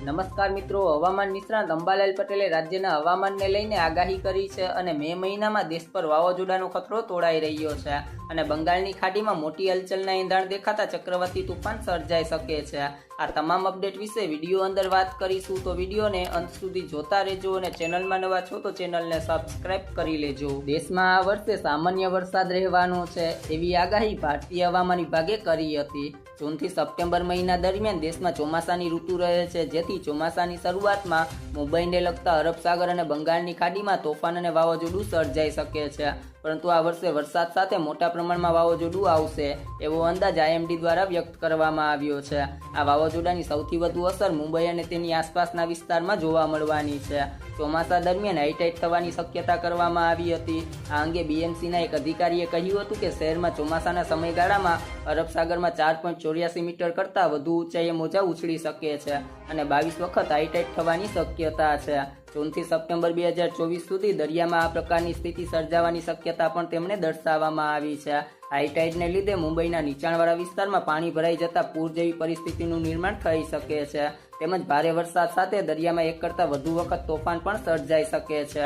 નમસ્કાર મિત્રો, હવામાન નિષ્ણાત અંબાલાલ પટેલે રાજ્યના હવામાનને લઈને આગાહી કરી છે અને મે મહિનામાં દેશ પર વાવાઝોડાનો ખતરો તોડાઈ રહ્યો છે અને બંગાળની ખાડીમાં મોટી હલચલના ઈંધાણ દેખાતા ચક્રવર્તી તુફાન સર્જાઈ શકે છે. આ તમામ અપડેટ વિશે વીડિયો અંદર વાત કરીશું તો વિડીયોને અંત સુધી જોતા રહેજો અને ચેનલમાં નવા છો તો ચેનલને સબસ્ક્રાઇબ કરી લેજો. દેશમાં આ વર્ષે સામાન્ય વરસાદ રહેવાનો છે એવી આગાહી ભારતીય હવામાન વિભાગે કરી હતી. જૂનથી સપ્ટેમ્બર મહિના દરમિયાન દેશમાં ચોમાસાની ઋતુ રહે છે, જેથી ચોમાસાની શરૂઆતમાં મુંબઈને લગતા અરબ સાગર અને બંગાળની ખાડીમાં તોફાન અને વાવાઝોડું સર્જાઈ શકે છે. પરંતુ આ વર્ષે વરસાદ સાથે મોટા પ્રમાણમાં વાવાઝોડું આવશે એવો અંદાજ આઈએમડી દ્વારા વ્યક્ત કરવામાં આવ્યો છે. આ વાવાઝોડાની સૌથી વધુ અસર મુંબઈ અને તેની આસપાસના વિસ્તારમાં જોવા મળવાની છે. ચોમાસા દરમિયાન હાઈટાઈટ થવાની શક્યતા કરવામાં આવી હતી. આ અંગે બીએમસીના એક અધિકારીએ કહ્યું હતું કે શહેરમાં ચોમાસાના સમયગાળામાં અરબ સાગરમાં ચાર પોઈન્ટ ચોર્યાસી મીટર કરતાં વધુ ઊંચાઈએ મોજા ઉછળી શકે છે અને બાવીસ વખત હાઈટાઈટ થવાની શક્યતા છે. જૂનથી સપ્ટેમ્બર બે હજાર ચોવીસ સુધી દરિયામાં આ પ્રકારની સ્થિતિ સર્જાવાની શક્યતા પણ તેમણે દર્શાવવામાં આવી છે. હાઈટાઈડને લીધે મુંબઈના નીચાણવાળા વિસ્તારમાં પાણી ભરાઈ જતા પૂર જેવી પરિસ્થિતિનું નિર્માણ થઈ શકે છે. તેમજ ભારે વરસાદ સાથે દરિયામાં એક કરતાં વધુ વખત તોફાન પણ સર્જાઈ શકે છે.